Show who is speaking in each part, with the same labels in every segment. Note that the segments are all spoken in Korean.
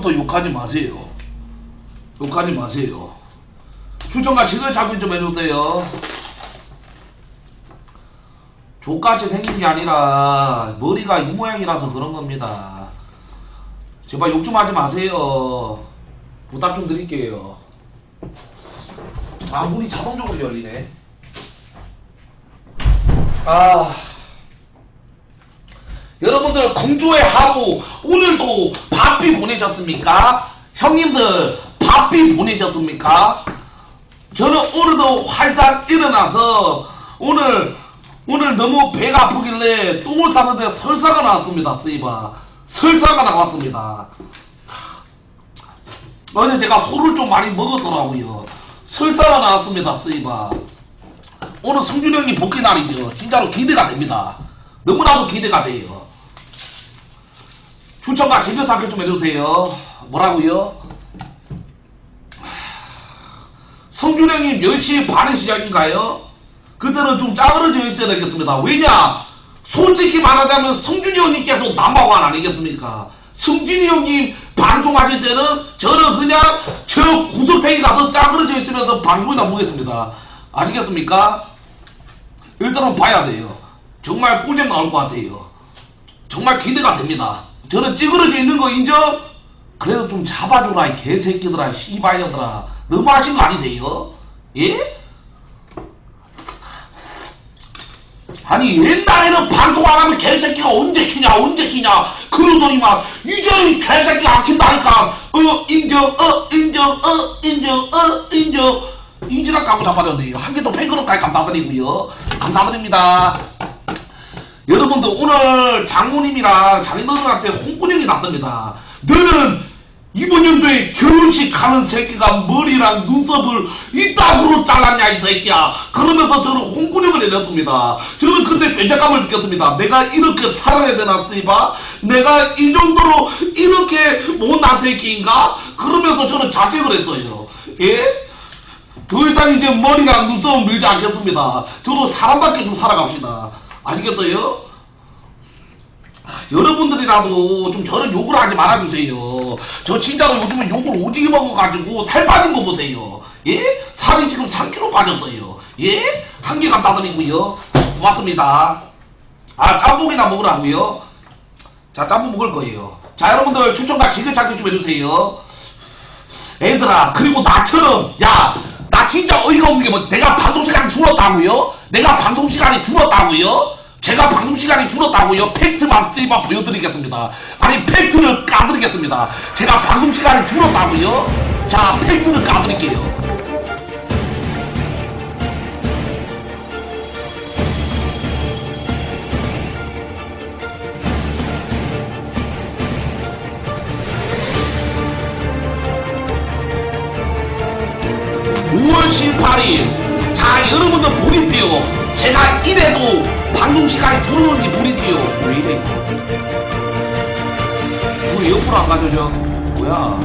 Speaker 1: 지금부터 욕하지 마세요. 욕하지 마세요. 지금 잡기 좀 해주세요. 족같이 생긴 게 아니라 머리가 이 모양이라서 그런 겁니다. 제발 욕 좀 하지 마세요. 부탁 좀 드릴게요. 아 문이 자동적으로 열리네. 아 여러분들 공주의 하루 오늘도 바삐 보내셨습니까? 형님들 바삐 보내셨습니까? 저는 오늘도 활짝 일어나서 오늘 오늘 너무 배가 아프길래 똥을 싸는데 설사가 나왔습니다. 쓰이바 설사가 나왔습니다. 어제 제가 소를 좀 많이 먹었더라고요. 설사가 나왔습니다. 쓰이바 오늘 성준 형님 복귀 날이죠. 진짜로 기대가 됩니다. 너무나도 기대가 돼요. 추천과 제교 사격 좀 해주세요. 뭐라고요? 성준 형님 10시 반에 시작인가요? 그때는 좀 짜그러져 있어야 되겠습니다. 왜냐? 솔직히 말하자면 성준이 형님께서 남바관 아니겠습니까? 성준이 형님 방송하실 때는 저는 그냥 저 구석탱이 가서 짜그러져 있으면서 방송이나 보겠습니다. 아시겠습니까? 일단은 봐야 돼요. 정말 꿀잼 나올 것 같아요. 정말 기대가 됩니다. 저는 찌그러져 있는 거 인정? 그래도 좀 잡아줘라 이 개새끼들아 씨발년들아. 너무 하신 거 아니세요? 예? 아니 옛날에는 방송 안 하면 개새끼가 언제 키냐 언제 키냐. 그러더니만 이제 이 개새끼가 안 킨다니까. 어 인정 어 인정 어 인정 어 인정. 인지랑 갖고 잡아줬네요. 한개더 팬클럽까지 감사드리고요. 감사드립니다 여러분들 오늘 장모님이랑 자기너들한테 홍군형이 났습니다. 너는 이번 연도에 결혼식 가는 새끼가 머리랑 눈썹을 이따구로 잘랐냐 이 새끼야. 그러면서 저는 홍군형을 내렸습니다. 저는 그때 죄책감을 느꼈습니다. 내가 이렇게 살아야 되나 쓰이바? 내가 이 정도로 이렇게 못난 새끼인가? 그러면서 저는 자책을 했어요. 예? 더 이상 이제 머리랑 눈썹은 밀지 않겠습니다. 저도 사람답게 좀 살아갑시다. 아시겠어요? 아, 여러분들이라도 좀 저를 욕을 하지 말아주세요. 저 진짜로 요즘은 욕을 오지게 먹어가지고 살 빠진 거 보세요. 예? 살이 지금 3kg 빠졌어요. 예? 한개 감사드리고요. 고맙습니다. 아, 짬뽕이나 먹으라고요? 자, 짬뽕 먹을 거예요. 자, 여러분들 추천과 지그찾기 좀 해주세요. 애들아 그리고 나처럼 야나 진짜 어이가 없는 게 뭐 내가 방송 시간이 줄었다고요? 내가 방송 시간이 줄었다고요? 제가 방송 시간이 줄었다고요? 팩트만 쓰이바 보여드리겠습니다. 아니 팩트를 까드리겠습니다. 제가 방송 시간이 줄었다고요? 자 팩트를 까드릴게요. 제가 이래도 방송 시간이 줄어드는지 보리띠요. 왜 이래? 우리 옆으로 안 가져져 뭐야?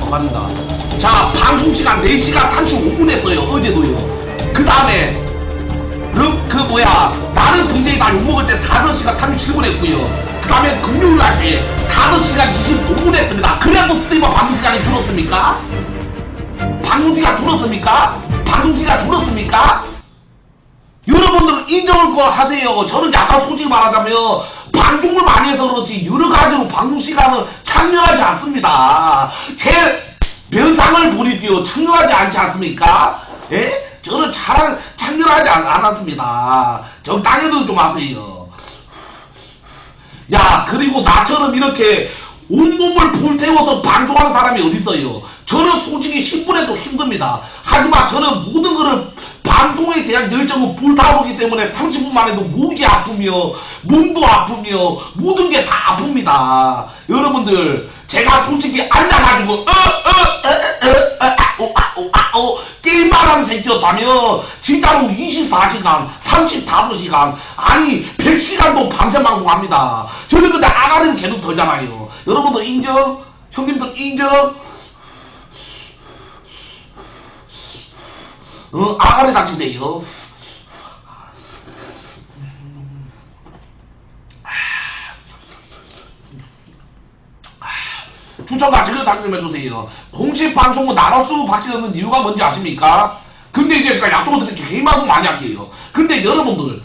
Speaker 1: 안 가진다. 자 방송 시간 4시간 35분 했어요 어제도요. 그 다음에 그, 그 뭐야 나는 굉장히 나 욕먹을 때 5시간 37분 했고요. 그 다음에 금요일 날때 5시간 25분 했습니다. 그래도 스트리머 방송 시간이 줄었습니까? 방송시가 줄었습니까? 방송시가 줄었습니까? 인정을 거 하세요. 저는 약간 솔직히 말하자면 방송을 많이 해서 그렇지 여러 가지로 방송 시간은 참여하지 않습니다. 제 면상을 보리디오 참여하지 않지 않습니까? 예? 저는 잘 참여하지 않, 않았습니다. 적당히도 좀 하세요. 야 그리고 나처럼 이렇게 온몸을 불태워서 방송하는 사람이 어딨어요 저는 솔직히 10분에도 힘듭니다 하지만 저는 모든 방송에 대한 열정을 불타오르기 때문에 30분만 해도 목이 아프며 몸도 아프며 모든 게 다 아픕니다 여러분들 제가 솔직히 앉아가지고 어, 어어어어어어어 게임만 하는 새끼였다면 진짜로 24시간 35시간 아니 100시간도 밤새 방송합니다 저는 근데 아가리는 계속 더잖아요 여러분들 인정? 형님들 인정? 어, 아가리 닥치세요 추천 가치를 당좀 해주세요. 공식 방송은 밖에 없는 이유가 뭔지 아십니까? 근데 이제 제가 약속을 드릴게요. 개인 방송 많이 할게요. 근데 여러분들,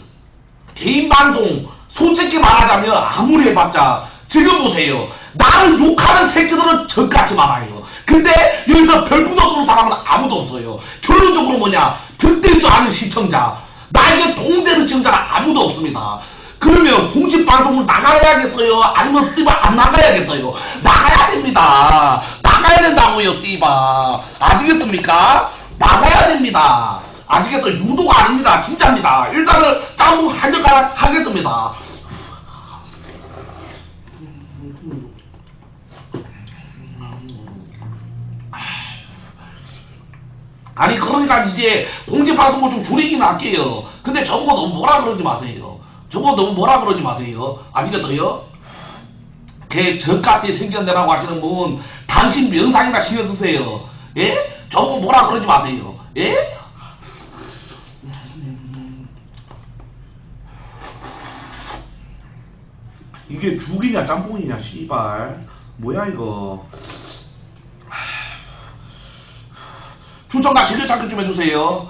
Speaker 1: 개인 방송, 솔직히 말하자면 아무리 해봤자, 지금 보세요. 나를 욕하는 새끼들은 저같이 많아요. 근데 여기서 별풍 없는 사람은 아무도 없어요. 결론적으로 뭐냐? 듣들 줄 아는 시청자. 나에게 도움되는 시청자가 아무도 없습니다. 그러면 공식 방송을 나가야겠어요? 아니면 씨발 안 나가야겠어요? 나가야 됩니다. 나가야 된다고요, 씨발. 아시겠습니까? 나가야 됩니다. 아시겠어요? 유도가 아닙니다. 진짜입니다. 일단은 짬뽕 한 젓가락 하겠습니다. 아니 그러니까 이제 공개방송을 좀 줄이긴 할게요. 근데 저보고 너무 뭐라 그러지 마세요. 저보고 너무 뭐라 그러지 마세요. 아시겠어요? 걔 저같이 생겼네라고 하시는 분 당신 명상이나 신경 쓰세요. 예? 저보고 뭐라 그러지 마세요. 예? 이게 죽이냐 짬뽕이냐 씨발 뭐야 이거 추천과 즐겨 참여 좀 해주세요.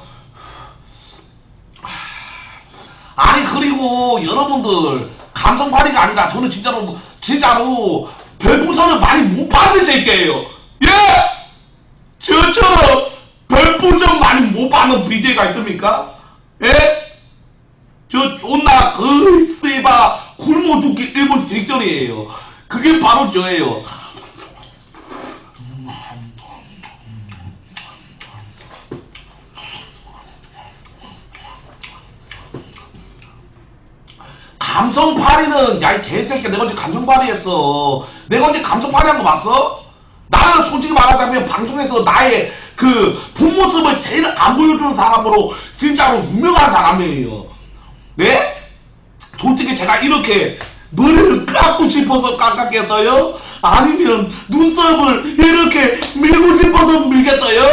Speaker 1: 아니 그리고 여러분들 감성파리가 아니라 저는 진짜로 진짜로 별풍선을 많이 못 받는 새끼예요. 예? 저처럼 별풍선 많이 못 받는 BJ가 있습니까? 예? 저 존나 그 씨바 굶어 죽기 일본 직전이에요. 그게 바로 저예요. 감성 파리는 야 이 개새끼야 내가 언제 감성 파리 했어 내가 언제 감성 파리 한 거 봤어? 나는 솔직히 말하자면 방송에서 나의 그 본모습을 제일 안 보여주는 사람으로 진짜로 유명한 사람이에요 네? 솔직히 제가 이렇게 머리를 깎고 싶어서 깎았겠어요? 아니면 눈썹을 이렇게 밀고 싶어서 밀겠어요?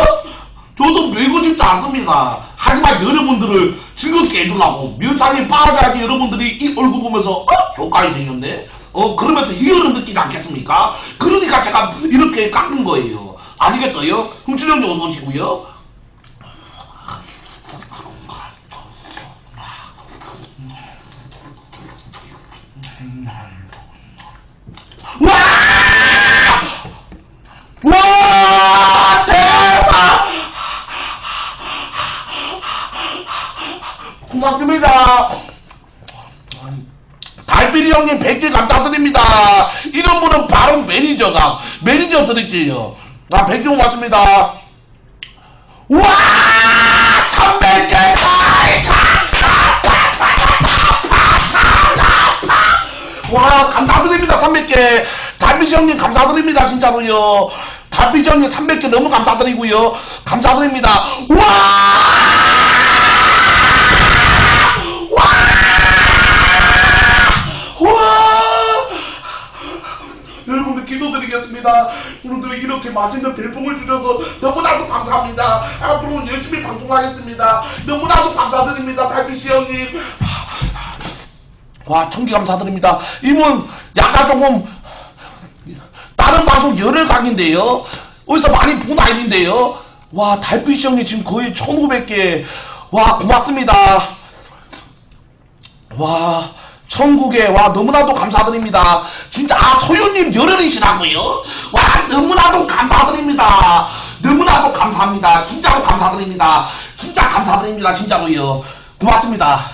Speaker 1: 저도 밀고 싶지 않습니다. 하지만 여러분들을 즐겁게 해주려고 묘상이 빠져야지 여러분들이 이 얼굴 보면서 어? 조카이 생겼네? 어 그러면서 희열을 느끼지 않겠습니까? 그러니까 제가 이렇게 깎은 거예요. 아시겠어요? 흥춘형님 어서 오시고요. 와! 와! 대박! 고맙습니다. 달빛이 형님 100개 감사드립니다. 이런 분은 바로 매니저가, 매니저 드릴게요. 아, 100개 고맙습니다. 와! 300개! 와, 감사드립니다, 300개. 달빛이 형님 감사드립니다, 진짜로요. 달빛이 형님 300개 너무 감사드리고요. 감사드립니다. 와! 와! 여러분들 기도드리겠습니다. 오늘도 이렇게 맛있는 별풍을 주셔서 너무나도 감사합니다. 앞으로 열심히 방송하겠습니다. 너무나도 감사드립니다. 달빛이 형님. 와, 청기 감사드립니다. 이분 약간 조금 다른 방송 열흘 각인데요. 어디서 많이 본 아이인데요. 와, 달빛이 형님 지금 거의 1500개. 와, 고맙습니다. 와, 천국에, 와, 너무나도 감사드립니다. 진짜, 아, 소유님 열혈이시라고요? 와, 너무나도 감사드립니다. 너무나도 감사합니다. 진짜로 감사드립니다. 진짜 감사드립니다. 진짜로요. 고맙습니다.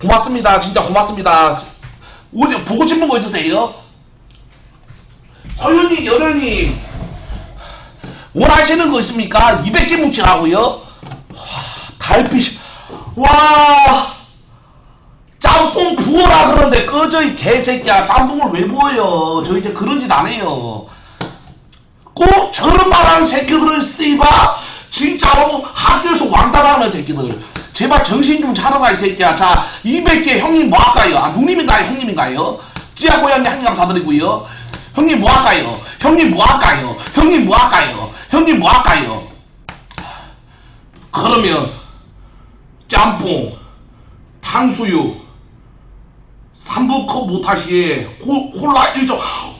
Speaker 1: 고맙습니다. 진짜 고맙습니다. 오늘 보고 싶은 거 있으세요? 서윤이, 열혈님, 원하시는 거 있습니까? 200개 뭉치라고요? 와, 달빛, 와, 짬뽕 부어라 그러는데 꺼져 이 개새끼야. 짬뽕을 왜 부어요? 저 이제 그런 짓 안 해요. 꼭 저런 말하는 새끼들은 씨바. 진짜로 학교에서 왕따하는 새끼들. 제발 정신 좀 차려라 이 새끼야. 자 200개 형님 뭐 할까요? 아 누님인가요? 형님인가요? 찌야 고양이 한님 감사드리고요. 형님 뭐 할까요? 형님 뭐 할까요? 형님 뭐 할까요? 형님 뭐 할까요? 그러면 짬뽕 탕수육, 삼부컵 못하시에 콜라 1종 와!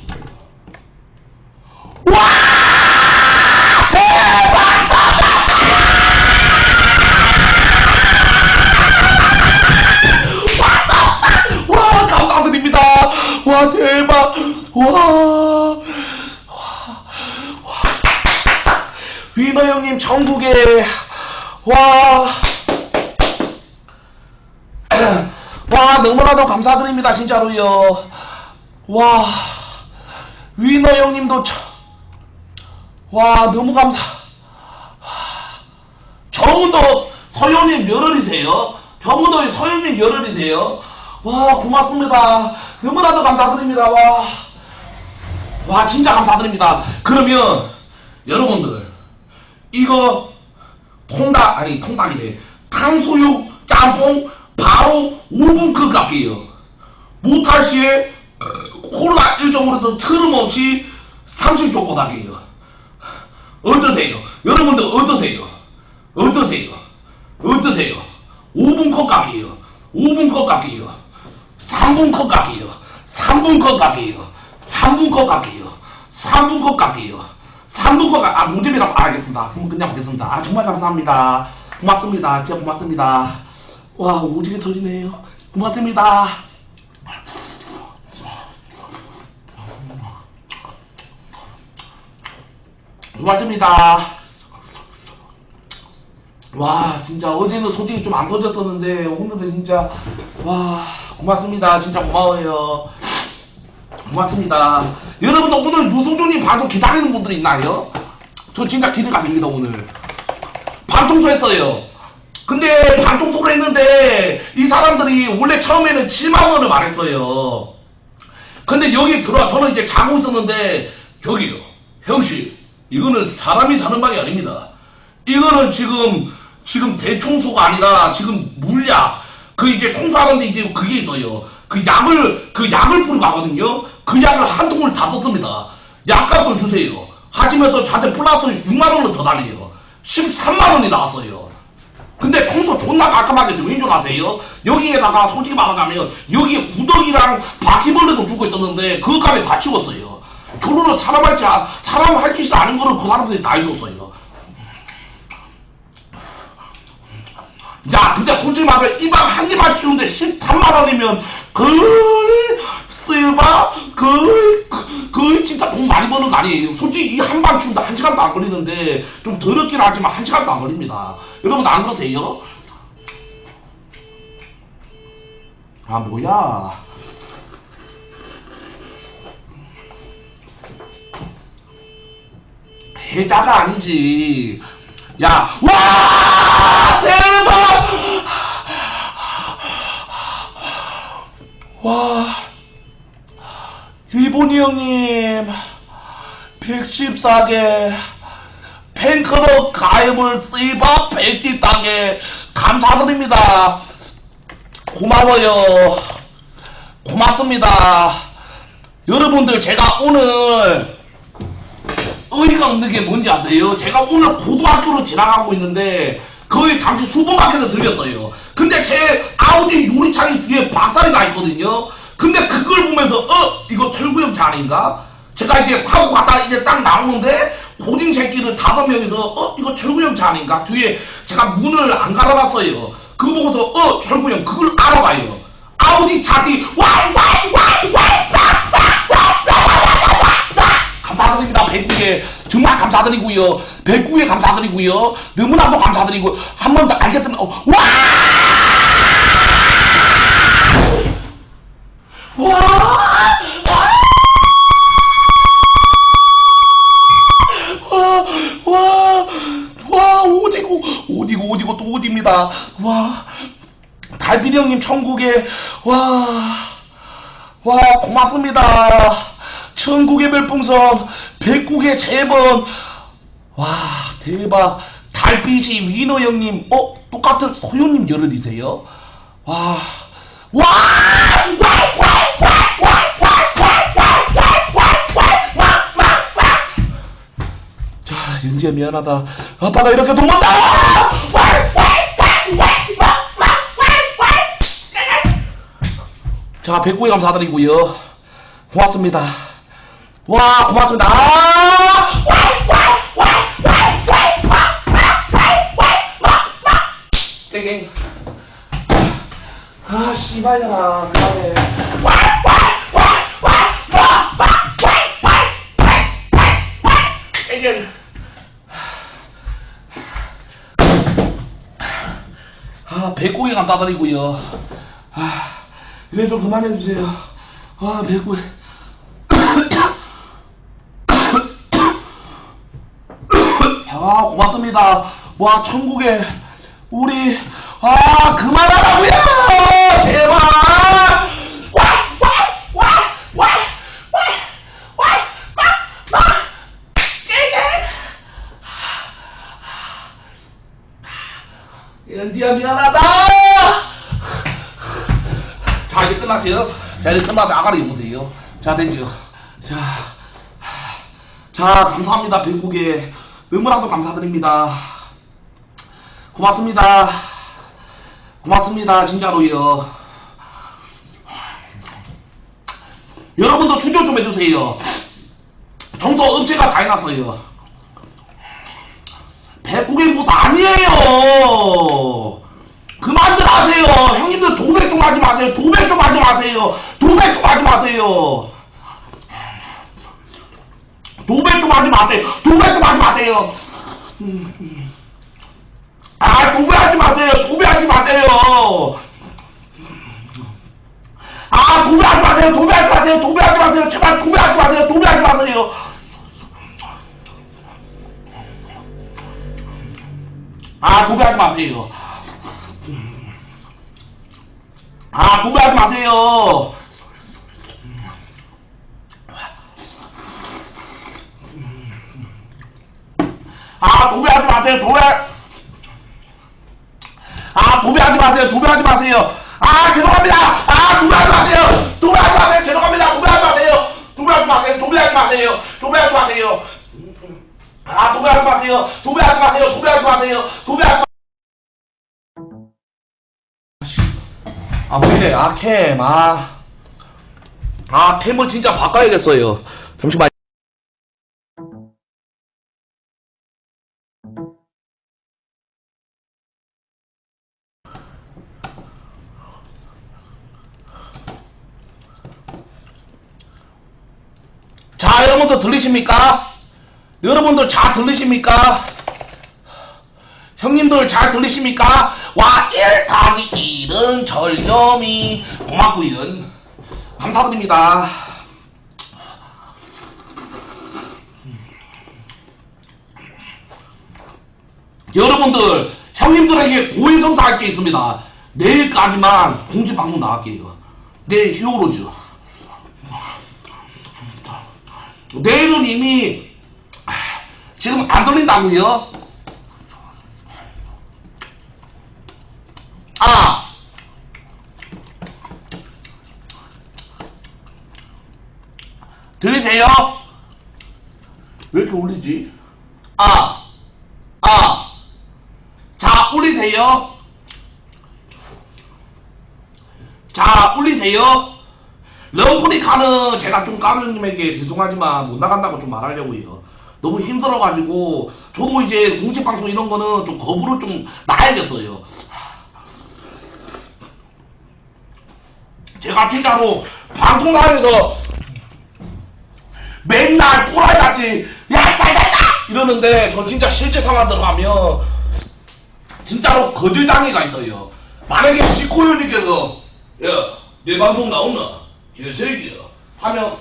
Speaker 1: 대박! 와, 감사드립니다. 와, 대박. 와. 와. 와. 위너 형님 전국에 와. 와, 너무나도 감사드립니다. 진짜로요. 와. 위너 형님도 참. 와, 너무 감사. 저분도 서현님 열혈이세요. 저분도 서현님 열혈이세요. 와, 고맙습니다. 너무나도 감사드립니다. 와. 와, 진짜 감사드립니다. 그러면, 여러분들, 이거, 통닭, 아니, 통닭이래. 탕수육, 짬뽕, 바로 5분 컷 값이에요. 못할 시에, 어, 콜라 일정으로도 틀림없이 30조 꼬닥이에요. 어떠세요? 여러분들 어떠세요? 어떠세요? 어떠세요? 5분 컷 값이에요. 5분 컷 값이에요. 3분 컷 값이에요. 3분 컷 값이에요. 3분 컷 값이에요. 3분 컷 값이에요. 3분 컷 값, 아, 문제이라고 알겠습니다. 그럼 그냥 보겠습니다. 아, 정말 감사합니다. 고맙습니다. 진짜 고맙습니다. 와, 오지게 터지네요. 고맙습니다. 고맙습니다. 와 진짜 어제는 솔직히 좀 안 터졌었는데 오늘은 진짜 와 고맙습니다 진짜 고마워요 고맙습니다 여러분들 오늘 유승준님 방송 기다리는 분들 있나요? 저 진짜 기대가 됩니다 오늘 방송도 했어요 근데 방송소를 했는데 이 사람들이 원래 처음에는 7만 원을 말했어요. 근데 여기 들어와 저는 이제 자고 있었는데 저기요 형씨 이거는 사람이 사는 방이 아닙니다. 이거는 지금 지금 대청소가 아니라 지금 물약 그 이제 청소하는데 이제 그게 있어요. 그 약을 그 약을 뿌리고 가거든요. 그 약을 한 통을 다 썼습니다. 약값을 주세요. 하시면서 저한테 플러스 6만 원을 더 달래요. 13만 원이 나왔어요 근데 청소 존나 깔끔하게 좀 왠줄 아세요? 여기에다가 솔직히 말하자면 여기에 구더기랑 바퀴벌레도 죽고 있었는데 그것까지 다 치웠어요 결론은 사람 할지 아- 사람 할 짓이 아닌 거를 그 사람들이 다 해줬어요 야, 근데 솔직히 말해, 이방 한 개만 치우는데 13만 원이면, 거 의, 쓰바, 거의, 그- 거의 진짜 돈 많이 버는 거 아니에요. 솔직히 이 한방 치우는데 한 시간도 안 걸리는데, 좀 더럽긴 하지만 한 시간도 안 걸립니다. 여러분 안 그러세요? 아, 뭐야. 해자가 아니지. 야, 와! 대박! 와, 일본이 형님, 114개, 팬클럽 가입을 쓰이바 114개, 감사드립니다. 고마워요. 고맙습니다. 여러분들, 제가 오늘, 의의가 없는 게 뭔지 아세요? 제가 오늘 고등학교로 지나가고 있는데 거의 잠시 슈퍼마켓에 들렸어요. 근데 제 아우디 유리창이 뒤에 박살이 나 있거든요. 근데 그걸 보면서 어 이거 철구형 차 아닌가? 제가 이제 사고 갔다 이제 딱 나오는데 고딩 새끼들 다섯 명이서 어 이거 철구형 차 아닌가? 뒤에 제가 문을 안 갈아놨어요. 그거 보고서 어 철구형 그걸 알아봐요. 아우디 차뒤 와이와이와이와이 감사드립니다. 백구에 정말 감사드리고요. 백구에 감사드리고요. 너무나도 감사드리고 한 번 더 알겠습니다. 어, 와! 와! 와! 와! 와! 오디고 오디고 오디고 또 오디입니다. 와! 달빛이 형님 천국에 와! 와 고맙습니다. 천국의 별풍선 백국의 재번 와 대박 달빛이 위너 형님 어 똑같은 소유님 열흘이세요? 와 와! 자, 윤지야 미안하다. 아빠가 이렇게 돈 번다. 자, 백구이 감사드리고요. 고맙습니다. 와, 고맙습니다. 아! 땡땡. 아, 씨발이야. 그만해. 땡땡. 배꼽이가 따다리고요. 아, 이제 좀 그만해 주세요. 아, 배꼽. 아, 고맙습니다. 와, 천국에, 우리, 아, 그만하라고요! 제발! 와, 와, 와, 와, 와, 와, 마, 마, 깨게! 연지야, 미안하다! 자, 이제 끝났어요. 자, 이제 끝나서 아가리 보세요. 자, 됐죠. 자, 자, 감사합니다. 백국에 응원함도 감사드립니다. 고맙습니다. 고맙습니다. 진짜로요. 여러분도 추천 좀 해주세요. 정서 음체가 다 해놨어요. 백국의 모습 아니에요. 그만들 하세요. 형님들 도백 좀 하지 마세요. 도백 좀 하지 마세요. 도백 좀 하지 마세요. 도백 좀 하지 마세요. 도백 좀 하지 마세요. 음, 음. 아, 도배하지 마세요. 도배하지 마세요. 아, 도배하지 마세요. 도배하지 마세요. 도배하지 마세요. 제발 도배하지 마세요. 도배하지 마세요. 아, 도배하지 마세요. 아, 도배하지 마세요. 아, 도배하지 마세요. 도배. 아, 도배하지 마세요. 도배하지 마세요. 아, 죄송합니다. 아, 도배하지 마세요. 도배하지 마세요. 죄송합니다. 도배하지 마세요. 도배하지 마세요. 도배하지 마세요. 도배하지 마세요. 아, 도배하지 마세요. 도배하지 마세요. 도배하지 마세요. 도배하지 마 아, 왜? 아, 캠. 아. 진짜 바꿔야겠어요. 잠시만. 자, 여러분들 들리십니까? 여러분들 잘 들리십니까? 형님들 잘 들리십니까? 와, 1 더하기 1은 절렴이 고맙구요. 감사드립니다. 여러분들, 형님들에게 고해성사 할 게 있습니다. 내일까지만 공지방송 나갈게요. 내일 히어로즈. 내일은 이미 아, 지금 안 돌린다고요? 아 들리세요? 왜 이렇게 울리지? 아, 아, 자 울리세요? 자 울리세요? 런프리카는 제가 좀 까면님에게 죄송하지만 못 나간다고 좀 말하려고요. 너무 힘들어가지고 저도 이제 공식 방송 이런 거는 좀 거부를 좀 놔야겠어요. 제가 진짜로 방송 나가면서 맨날 또라이같이 야 잘잘다 이러는데 저 진짜 실제 상황 들어가면 진짜로 거들장애가 있어요. 만약에 지코요님께서 야내 방송 나오나 개새끼야 하면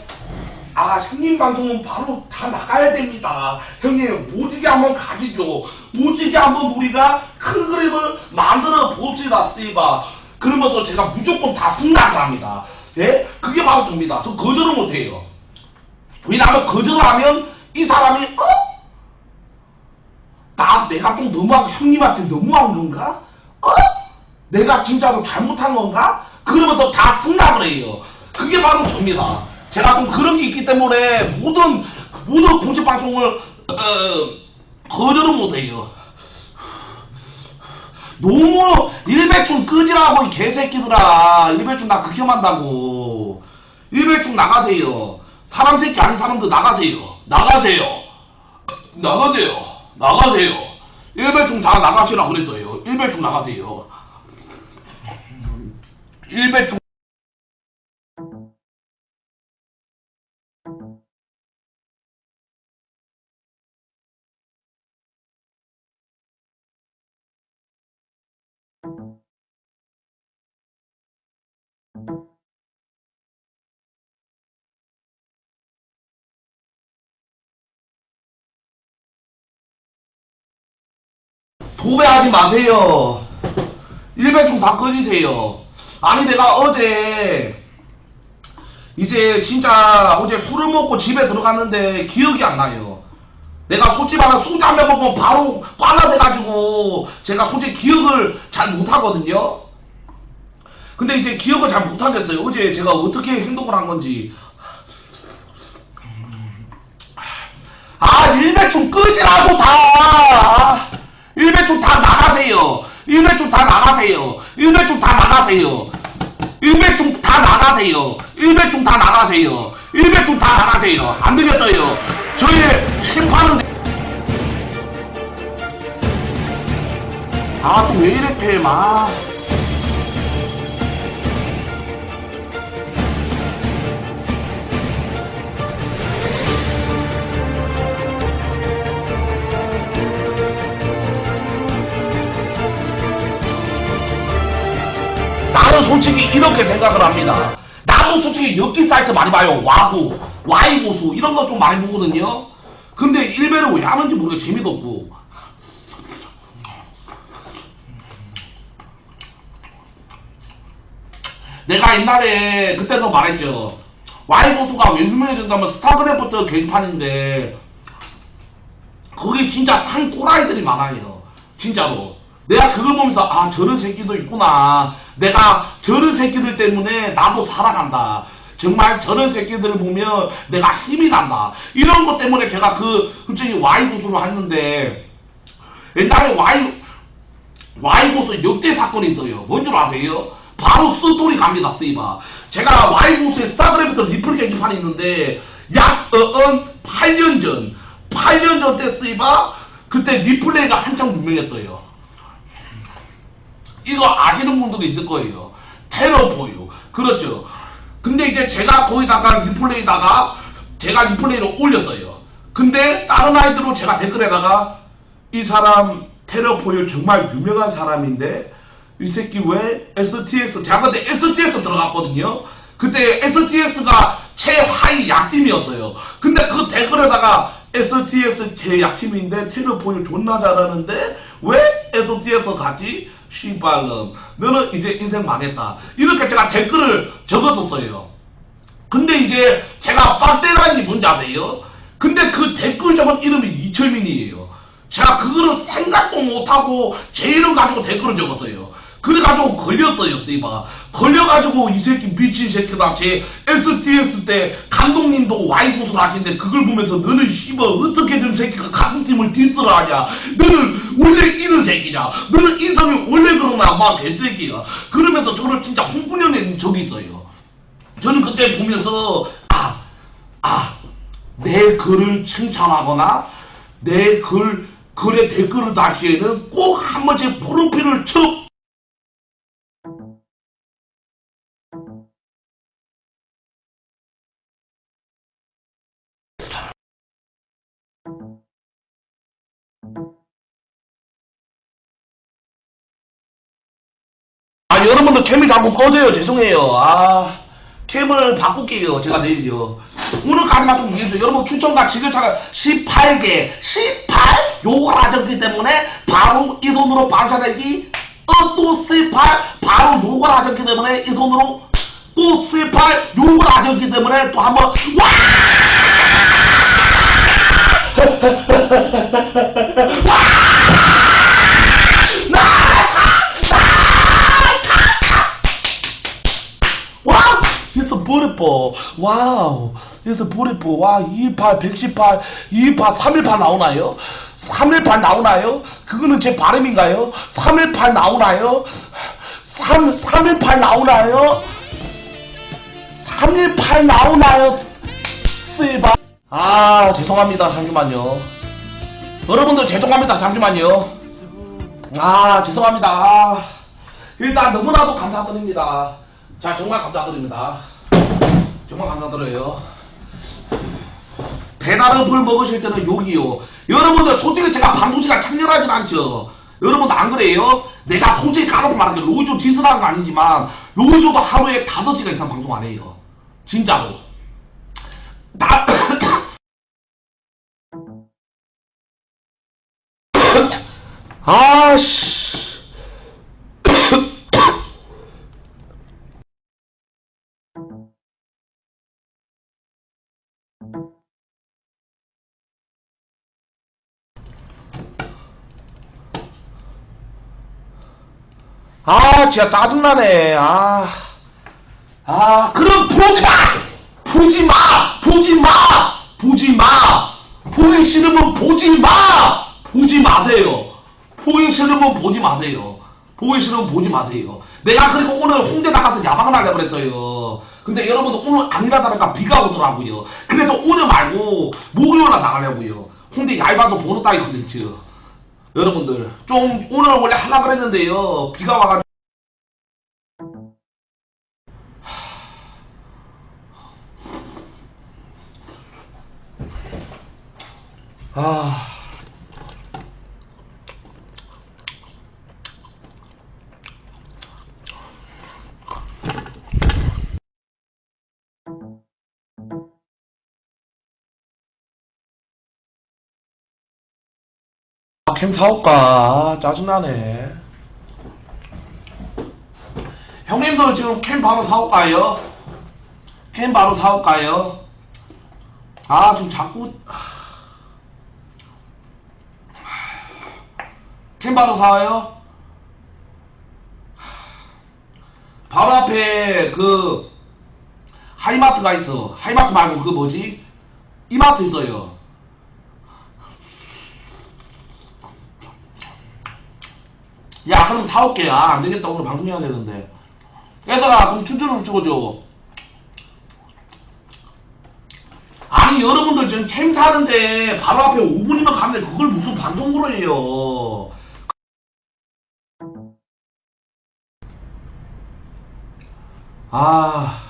Speaker 1: 아 형님 방송은 바로 다 나가야 됩니다. 형님 오지게 한번 가지죠. 오지게 한번 우리가 큰 그림을 만들어 봅시다, 씨바. 그러면서 제가 무조건 다 승낙을 합니다. 예? 그게 바로 접니다. 저 거절을 못해요. 왜냐하면 거절을 하면 이 사람이 어? 나 내가 좀 너무하고 형님한테 너무한 건가? 어? 내가 진짜로 잘못한 건가? 그러면서 다 승낙을 해요. 그게 바로 접니다. 제가 좀 그런 게 있기 때문에 모든 모든 공식 방송을 어, 거절을 못해요. 너무 일배충 끄지라고 이 개새끼들아. 일배충 나 극혐한다고. 일배충 나가세요. 사람 새끼 아닌 사람들 나가세요. 나가세요. 나가세요. 나가세요. 일배충 다 나가시라고 그랬어요. 일배충 나가세요. 일배충. 도배하지 마세요. 일배충 다 꺼지세요. 아니 내가 어제 이제 진짜 어제 술을 먹고 집에 들어갔는데 기억이 안 나요. 내가 솔직히 말하면 소주 한병 먹으면 바로 꽈나돼가지고 제가 솔직히 기억을 잘 못하거든요. 근데 이제 기억을 잘 못하겠어요. 어제 제가 어떻게 행동을 한 건지. 아, 일배충 끄지라고 다! 일배충 다 나가세요! 일배충 다 나가세요! 일배충 다 나가세요! 일배충 다 나가세요! 일배충 다 나가세요! 일배충 다 나가세요! 안 들렸어요! 저희 심판은 아, 또왜 팸, 아. 나는 솔직히 이렇게 생각을 합니다. 나도 솔직히 엽기 사이트 많이 봐요. 와구, 와이고수 이런 거 좀 많이 보거든요. 근데 일배를 왜 하는지 모르게 재미도 없고. 내가 옛날에 그때도 말했죠. 와이고수가 왜 유명해진다면 스타크래프트 게임판인데 거기 진짜 산 또라이들이 많아요. 진짜로. 내가 그걸 보면서 아 저런 새끼도 있구나. 내가 저런 새끼들 때문에 나도 살아간다. 정말 저런 새끼들을 보면 내가 힘이 난다. 이런 것 때문에 제가 그 솔직히 와이고수를 했는데 옛날에 와이 와이고수 역대 사건이 있어요. 뭔 줄 아세요? 바로 스토리 갑니다, 쓰이바. 제가 와이고수의 스타크래프트 리플 게시판이 있는데, 약, 어, 어, 8년 전, 8년 전 때 쓰이바, 그때 리플레이가 한창 유명했어요. 이거 아시는 분들도 있을 거예요. 테러포유. 그렇죠. 근데 이제 제가 거기다가 리플레이다가 제가 리플레이를 올렸어요. 근데 다른 아이들로 제가 댓글에다가 이 사람 테러포유 정말 유명한 사람인데 이 새끼 왜 STS 제가 그때 STS 들어갔거든요. 그때 STS가 최하위 약팀이었어요. 근데 그 댓글에다가 STS 최약팀인데 테러포유 존나 잘하는데 왜 STS 가지? 씨발놈 너는 이제 인생 망했다. 이렇게 제가 댓글을 적었었어요. 근데 이제 제가 빡대가는지 뭔지 아세요? 근데 그 댓글 적은 이름이 이철민이에요. 제가 그거를 생각도 못하고 제 이름 가지고 댓글을 적었어요. 그래가지고 걸렸어요, 씨바. 걸려가지고 이 새끼 미친 새끼다. 제 STS 때 감독님도 와이프를 하시는데 그걸 보면서 너는 씨바 어떻게든 새끼가 가슴팀을 디스를 하냐. 너는 원래 이런 새끼냐. 너는 인성이 원래 그러나 막 개새끼야. 그러면서 저를 진짜 홍군형낸 적이 있어요. 저는 그때 보면서 아, 아, 내 글을 칭찬하거나 내 글, 글에 댓글을 다시에는 꼭 한 번씩 프로필을 쳐 캠이 자꾸 꺼져요. 죄송해요. 아, 캠을 바꿀게요. 제가 내일요. 오늘까지만 좀 이해해주세요. 여러분 추천과 지급차가 18개, 18? 요걸 하셨기 때문에 바로 이 손으로 바로 차내기, 어, 또 18, 바로 요걸 하셨기 때문에 이 손으로 또 18, 요걸 하셨기 때문에 또 한번, 와! 와 beautiful. 와우. It's beautiful. 와, 218, 118, 218, 318 나오나요? 318 나오나요? 그거는 제 발음인가요? 318 나오나요? 3, 318 나오나요? 318 나오나요? 쓰이바. 아, 죄송합니다. 잠시만요. 여러분들 죄송합니다. 잠시만요. 아, 죄송합니다. 아, 일단 너무나도 감사드립니다. 자, 정말 감사드립니다. 감사드려요. 배달업을 먹으실 때는 여기요. 여러분들 솔직히 제가 방송시간 창렬하진 않죠. 여러분들 안 그래요? 내가 솔직히 까놓고 말하는 게 로이조 디스라는 거 아니지만 로이조도 하루에 5시간 이상 방송 안 해요. 진짜로. 나 아씨. 아, 진짜 짜증나네. 아. 아, 그럼 보지 마! 보지 마! 보지 마! 보지 마! 보기 싫으면 보지 마! 보지 마세요. 보기 싫으면 보지 마세요. 보기 싫으면 보지 마세요. 내가 그리고 오늘 홍대 나가서 야방을 하려고 그랬어요. 근데 여러분들 오늘 아니라다니까 비가 오더라고요. 그래서 오늘 말고 목요일에 나가려고요. 홍대 얇아서 번호 따위 컨텐츠. 여러분들 좀 오늘 원래 하려고 그랬는데요. 비가 와가지고 캠 사올까? 아, 짜증나네. 형님들 지금 캠 바로 사올까요? 캠 바로 사올까요? 아, 지금 자꾸. 캠 바로 사와요? 바로 앞에 그 하이마트가 있어. 하이마트 말고 그 뭐지? 이마트 있어요. 야, 그럼 사올게. 아, 안 되겠다. 오늘 방송해야 되는데. 얘들아, 그럼 춘추를 좀 찍어줘. 아니, 여러분들 지금 캠 사는데 바로 앞에 5분이면 가는데 그걸 무슨 방송으로 해요. 아,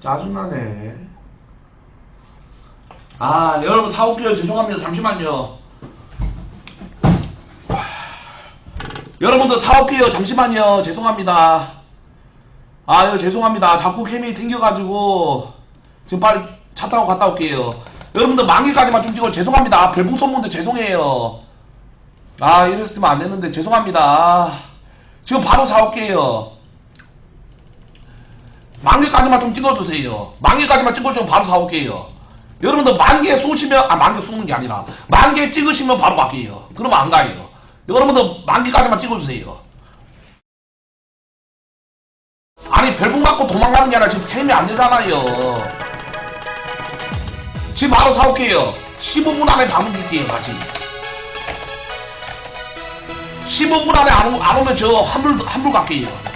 Speaker 1: 짜증나네. 아, 여러분 사올게요. 죄송합니다. 잠시만요. 여러분들 사올게요. 잠시만요. 죄송합니다. 아유, 죄송합니다. 자꾸 캠이 튕겨가지고, 지금 빨리 차 타고 갔다 올게요. 여러분들 만기까지만 좀 찍어 죄송합니다. 별풍선 분들 죄송해요. 아, 이랬으면 안 됐는데 죄송합니다. 아, 지금 바로 사올게요. 만개까지만 좀 찍어주세요. 만개까지만 찍어주면 바로 사올게요. 여러분들 만개 쏘시면, 아, 만개 쏘는 게 아니라, 만개 찍으시면 바로 갈게요. 그러면 안 가요. 여러분들 만개까지만 찍어주세요. 아니, 별풍 갖고 도망가는 게 아니라 지금 캠이 안 되잖아요. 지금 바로 사올게요. 15분 안에 담은 줄게요, 다시. 15분 안에 안, 오- 안 오면 저 환불, 환불 갈게요.